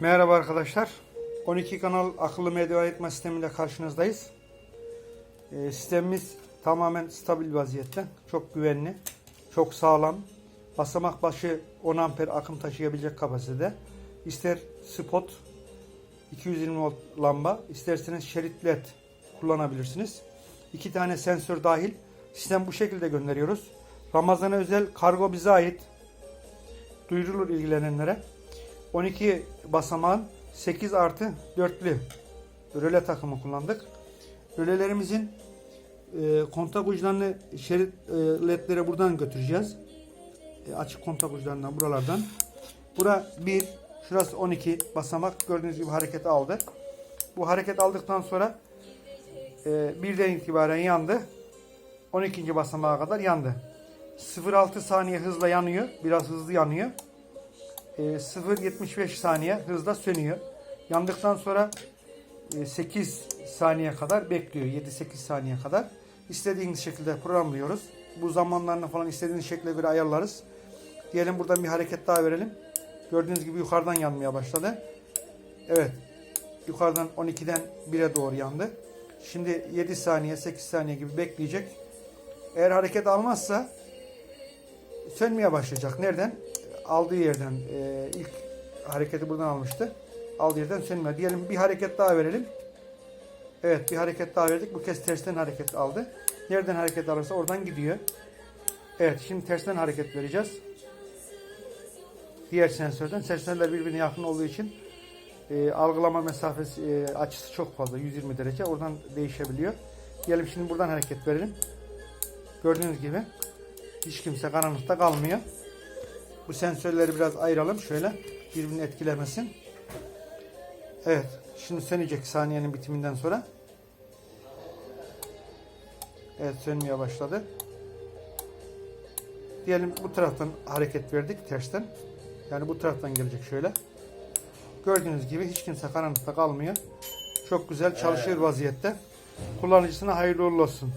Merhaba arkadaşlar. 12 kanal akıllı medya aydınlatma sistemiyle karşınızdayız. Ee, sistemimiz tamamen stabil vaziyette. Çok güvenli, çok sağlam. Basamak başı 10 amper akım taşıyabilecek kapasitede. İster spot 220 volt lamba, isterseniz şerit led kullanabilirsiniz. İki tane sensör dahil. Sistem bu şekilde gönderiyoruz. Ramazan'a özel kargo bize ait. Duyurulur ilgilenenlere. 12 basamağın 8 artı 4'lü röle takımı kullandık. Rölelerimizin e, kontak uçlarını şerit e, ledlere buradan götüreceğiz. E, açık kontak uçlarından buralardan. Bura 1, şurası 12 basamak gördüğünüz gibi hareket aldı. Bu hareket aldıktan sonra e, birden itibaren yandı. 12. basamağa kadar yandı. 0.6 saniye hızla yanıyor. Biraz hızlı yanıyor. E, 0.75 saniye hızla sönüyor. Yandıktan sonra e, 8 saniye kadar bekliyor. 7-8 saniye kadar. İstediğiniz şekilde programlıyoruz. Bu zamanlarını falan istediğiniz şekilde göre ayarlarız. Diyelim buradan bir hareket daha verelim. Gördüğünüz gibi yukarıdan yanmaya başladı. Evet. Yukarıdan 12'den 1'e doğru yandı. Şimdi 7 saniye 8 saniye gibi bekleyecek. Eğer hareket almazsa sönmeye başlayacak. Nereden? Aldığı yerden. e, ilk hareketi buradan almıştı. Aldığı yerden sönmüyor. Diyelim bir hareket daha verelim. Evet bir hareket daha verdik. Bu kez tersten hareket aldı. Nereden hareket alırsa oradan gidiyor. Evet şimdi tersten hareket vereceğiz. Diğer sensörden. Sensörler birbirine yakın olduğu için e, algılama mesafesi e, açısı çok fazla 120 derece oradan değişebiliyor. Diyelim şimdi buradan hareket verelim. Gördüğünüz gibi hiç kimse karanlıkta kalmıyor. Bu sensörleri biraz ayıralım şöyle birbirini etkilemesin. Evet şimdi sönecek saniyenin bitiminden sonra. Evet sönmeye başladı. Diyelim bu taraftan hareket verdik tersten. Yani bu taraftan gelecek şöyle. Gördüğünüz gibi hiç kimse karanlıkta kalmıyor. Çok güzel çalışır vaziyette. Kullanıcısına hayırlı uğurlu olsun.